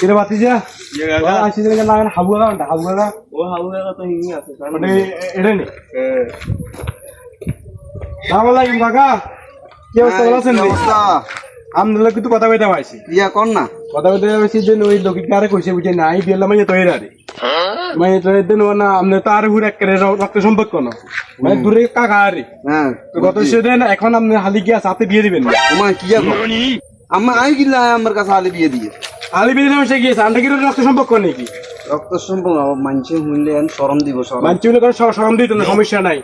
কিরে বাতিজা আসি দিলে না হাবু না হাবু না ও হাবু তো হিঙ্গি আছে মানে এটা নে? সালাম আলাইকুম কাকা। কি অবস্থা ভালো আছেন অবস্থা আমদুল্লাহ কিন্তু কথা কইতে পাইছি। ইয়া কর না? কথা কইতে পাইছি যে ওই লোকের কারে কইছে বুঝে নাই মানে তৈরি আরে মানে তৈরি দেন না আমনে তো আর হুর একেবারে রক্ত সম্পর্ক না মানে দূরে কাকা আরে হ্যাঁ তো গত সেদিন এখন আপনি হালি গিয়া সাথে বিয়ে দিবেন না? তোমার কি কর আমার আই গিলা আমার কাছে আলে বিয়ে দিয়ে। সে গিয়েছে। কি রক্ত সম্পর্ক নাকি? রক্ত সম্পর্ক দিব মানছি দিত না সমস্যা নাই।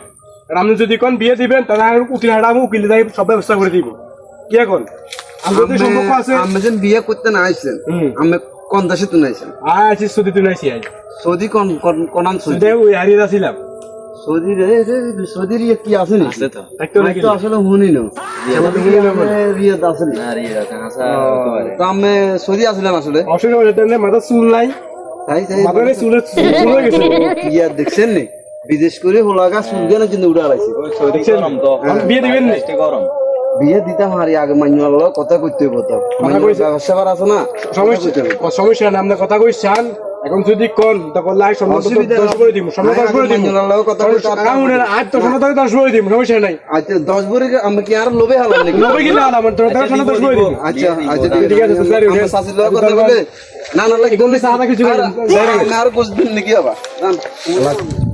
আপনি যদি কোন বিয়ে দিবেন তাহলে আমি উকিল হাঁটাবো উকিল যাই সব ব্যবস্থা করে দিব। কি এখন? আমাদের তো সম্পর্ক আছে আমি যেন বিয়ে করতে না আইছেন আমি কোন দেশে তুই আইছেন আয় আছি সদি তুই নাইছি আজ সৌদি কোন কোন- কোন সৌদি ওই হারিয়ে সৌদির ইয়ে কি আছে তো। আমি তো আসলে শুনি না ইয়ে আছে নি আর তো আমি সৌদি আসলাম আসলে। অসুবিধা হয়ে যেতে মাথা চুল নাই। তাই তাই। মাথা নেই চুল হয়ে গেছে। ইয়া দেখছেন নি? বিদেশ করে হোলাগা সুলগে না কিন্তু উড়া লাইছে দেখছেন? আপনি বিয়ে দিবেন না? গরম। বিয়ে দিতাম আর আগে মাইনুয়াল কথা করতে কইছে। ব্যবসা আছে না? সমস্যা সমস্যা না কথা কইছেন এখন যদি কোন তখন লাই দশ করে দিব দশ করে দিব আজ তো সম্মত দশ করে দিব সমস্যা নাই। আচ্ছা দশ করে আমি কি আর লোভে হালাম নাকি? নবে কিনা আমার তোর টাকা দশ করে দিব আচ্ছা আচ্ছা ঠিক আছে, স্যার, উঠেন। শাশুড়ি কথা বলে না না লাগে বললে সাদা কিছু না আর কুছ দিন নাকি বাবা